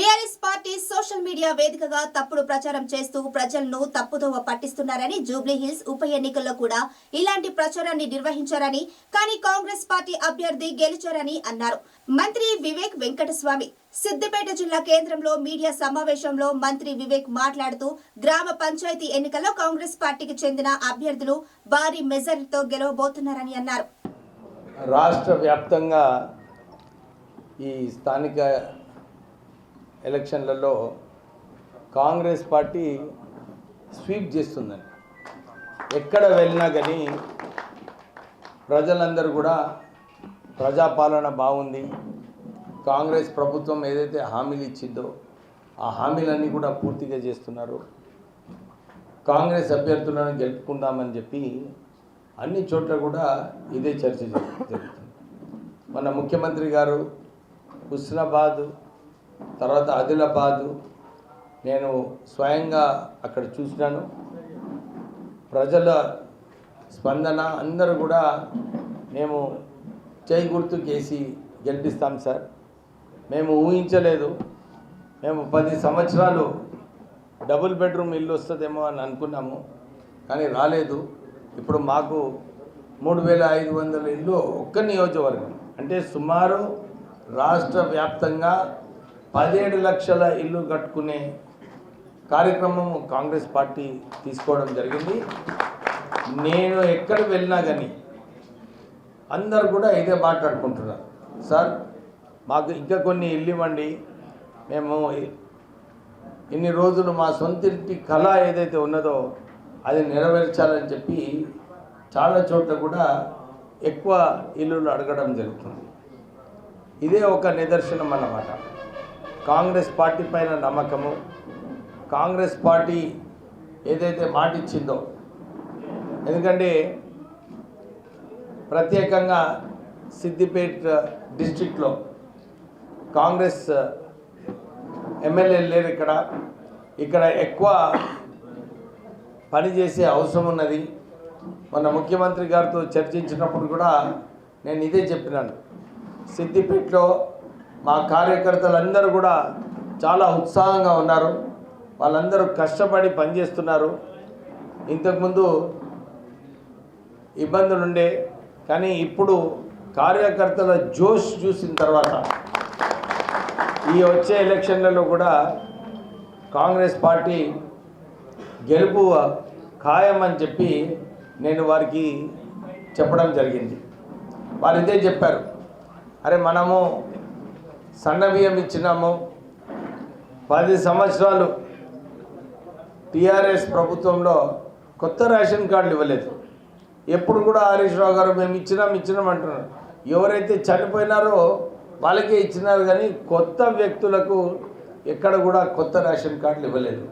BRS party social media వేదికగా తప్పుడు ప్రచారం చేస్తూ ప్రజలను తప్పుదోవ పట్టిస్తున్నారని జూబ్లీహిల్స్ ఉప ఎన్నికల్లో కూడా ఇలాంటి ప్రచారాన్ని నిర్వహించారని కానీ కాంగ్రెస్ పార్టీ అభ్యర్థి గెలిచారని అన్నారు. మంత్రి వివేక్ వెంకటస్వామి సిద్దిపేట జిల్లా కేంద్రంలో మీడియా సమావేశంలో మంత్రి వివేక్ మాట్లాడుతూ గ్రామ పంచాయతీ ఎన్నికల్లో కాంగ్రెస్ పార్టీకి చెందిన అభ్యర్థులు భారీ మెజారిటీతో గెలవబోతున్నారని అన్నారు. రాష్ట్ర వ్యాప్తంగా ఈ స్థానిక ఎలక్షన్లలో కాంగ్రెస్ పార్టీ స్వీప్ చేస్తుందని ఎక్కడ వెళ్ళినా కానీ ప్రజలందరూ కూడా ప్రజాపాలన బాగుంది. కాంగ్రెస్ ప్రభుత్వం ఏదైతే హామీలు ఇచ్చిందో ఆ హామీలన్నీ కూడా పూర్తిగా చేస్తున్నారు. కాంగ్రెస్ అభ్యర్థులను గెలుపుకుందామని చెప్పి అన్ని చోట్ల కూడా ఇదే చర్చ జరుగుతుంది. మన ముఖ్యమంత్రి గారు హుస్నాబాద్ తర్వాత ఆదిలాబాదు నేను స్వయంగా అక్కడ చూసినాను. ప్రజల స్పందన అందరూ కూడా మేము చేయి గుర్తు చేసి గెలిపిస్తాం సార్. మేము ఊహించలేదు. మేము పది సంవత్సరాలు డబుల్ బెడ్రూమ్ ఇల్లు వస్తుందేమో అని అనుకున్నాము కానీ రాలేదు. ఇప్పుడు మాకు మూడు వేల ఐదు వందల ఇల్లు ఒక్క నియోజకవర్గం. అంటే సుమారు రాష్ట్ర వ్యాప్తంగా పదిహేడు లక్షల ఇల్లు కట్టుకునే కార్యక్రమం కాంగ్రెస్ పార్టీ తీసుకోవడం జరిగింది. నేను ఎక్కడ వెళ్ళినా కానీ అందరు కూడా ఇదే మాట్లాడుకుంటున్నారు సార్ మాకు ఇంకా కొన్ని ఇల్లు ఇవ్వండి. మేము ఇన్ని రోజులు మా సొంత ఇంటి కళ ఏదైతే ఉన్నదో అది నెరవేర్చాలని చెప్పి చాలా చోట్ల కూడా ఎక్కువ ఇల్లులు అడగడం జరుగుతుంది. ఇదే ఒక నిదర్శనం అన్నమాట. కాంగ్రెస్ పార్టీ పైన నమ్మకము. కాంగ్రెస్ పార్టీ ఏదైతే మాటిచ్చిందో ఎందుకంటే ప్రత్యేకంగా సిద్దిపేట డిస్టిక్లో కాంగ్రెస్ ఎమ్మెల్యే లేరు ఇక్కడ. ఇక్కడ ఎక్కువ పనిచేసే అవసరం ఉన్నది. మన ముఖ్యమంత్రి గారితో చర్చించినప్పుడు కూడా నేను ఇదే చెప్పినాను. సిద్దిపేటలో మా కార్యకర్తలందరూ కూడా చాలా ఉత్సాహంగా ఉన్నారు. వాళ్ళందరూ కష్టపడి పనిచేస్తున్నారు. ఇంతకుముందు ఇబ్బందులు ఉండే కానీ ఇప్పుడు కార్యకర్తల జోష్ చూసిన తర్వాత ఈ వచ్చే ఎలక్షన్లలో కూడా కాంగ్రెస్ పార్టీ గెలుపు ఖాయమని చెప్పి నేను వారికి చెప్పడం జరిగింది. వారు ఇదే చెప్పారు. అరే మనము సన్న బియ్యం ఇచ్చినాము. పది సంవత్సరాలు టీఆర్ఎస్ ప్రభుత్వంలో కొత్త రేషన్ కార్డులు ఇవ్వలేదు. ఎప్పుడు కూడా హరీష్ రావు గారు మేము ఇచ్చినాం ఇచ్చినాం అంటున్నారు. ఎవరైతే చనిపోయినారో వాళ్ళకే ఇచ్చినారు కానీ కొత్త వ్యక్తులకు ఎక్కడ కూడా కొత్త రేషన్ కార్డులు ఇవ్వలేదు.